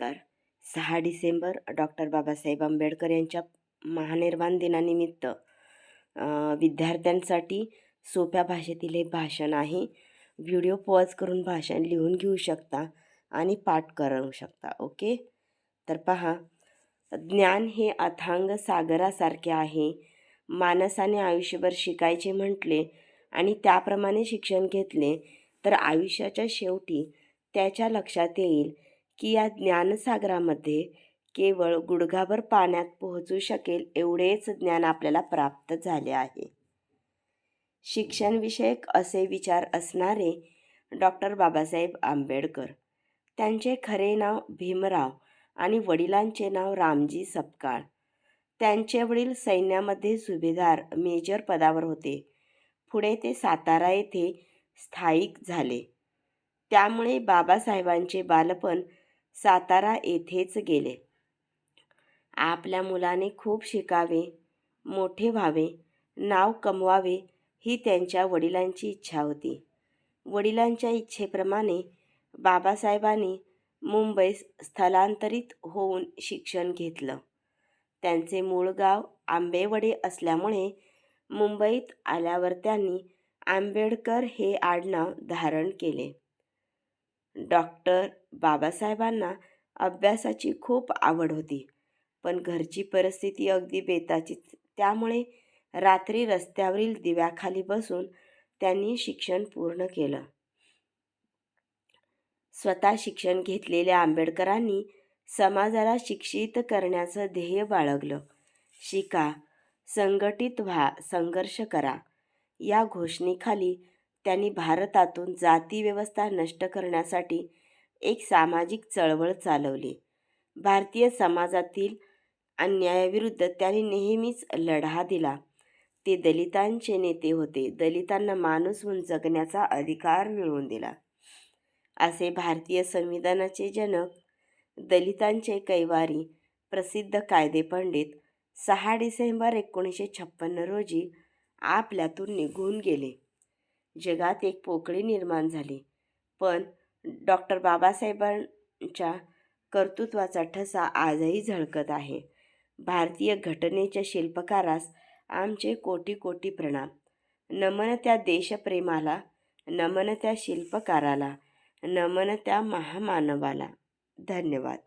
नमस्कार. सहा डिसेंबर डॉक्टर बाबासाहेब आंबेडकर यांच्या महानिर्वाण दिनानिमित्त विद्यार्थ्यांसाठी सोप्या भाषेतील हे भाषण आहे. व्हिडिओ पॉज करून भाषण लिहून घेऊ शकता आणि पाठ करू शकता ओके? तर पहा ज्ञान हे अथांग सागरासारखे आहे. माणसाने आयुष्यभर शिकायचे म्हटले आणि त्याप्रमाणे शिक्षण घेतले तर आयुष्याच्या शेवटी त्याच्या लक्षात येईल की या ज्ञानसागरामध्ये केवळ गुडघाभर पाण्यात पोहोचू शकेल एवढेच ज्ञान आपल्याला प्राप्त झाले आहे. शिक्षणविषयक असे विचार असणारे डॉक्टर बाबासाहेब आंबेडकर त्यांचे खरे नाव भीमराव आणि वडिलांचे नाव रामजी सपकाळ. त्यांचे वडील सैन्यामध्ये सुभेदार मेजर पदावर होते. पुढे ते सातारा येथे स्थायिक झाले. त्यामुळे बाबासाहेबांचे बालपण सातारा येथेच गेले. आपल्या मुलाने खूप शिकावे मोठे व्हावे नाव कमवावे ही त्यांच्या वडिलांची इच्छा होती. वडिलांच्या इच्छेप्रमाणे बाबासाहेबांनी मुंबईस स्थलांतरित होऊन शिक्षण घेतलं. त्यांचे मूळ गाव आंबेवडे असल्यामुळे मुंबईत आल्यावर त्यांनी आंबेडकर हे आडनाव धारण केले. डॉक्टर बाबासाहेबांना अभ्यासाची खूप आवड होती. पण घरची परिस्थिती अगदी बेताचीच. त्यामुळे रात्री रस्त्यावरील दिव्याखाली बसून त्यांनी शिक्षण पूर्ण केलं. स्वतः शिक्षण घेतलेल्या आंबेडकरांनी समाजाला शिक्षित करण्याचं ध्येय बाळगलं. शिका संघटित व्हा संघर्ष करा. या घोषणेखाली त्यांनी भारतातून जातीव्यवस्था नष्ट करण्यासाठी एक सामाजिक चळवळ चालवली. भारतीय समाजातील अन्यायाविरुद्ध त्यांनी नेहमीच लढा दिला. ते दलितांचे नेते होते. दलितांना माणूस म्हणून जगण्याचा अधिकार मिळवून दिला. असे भारतीय संविधानाचे जनक दलितांचे कैवारी प्रसिद्ध कायदे पंडित सहा डिसेंबर एकोणीसशे छप्पन्न रोजी आपल्यातून निघून गेले. जगात एक पोकळी निर्माण झाली. पण डॉक्टर बाबासाहेबांच्या कर्तृत्वाचा ठसा आजही झळकत आहे. भारतीय घटनेच्या शिल्पकारास आमचे कोटी कोटी प्रणाम. नमन त्या देशप्रेमाला नमन त्या शिल्पकाराला नमन त्या महामानवाला. धन्यवाद.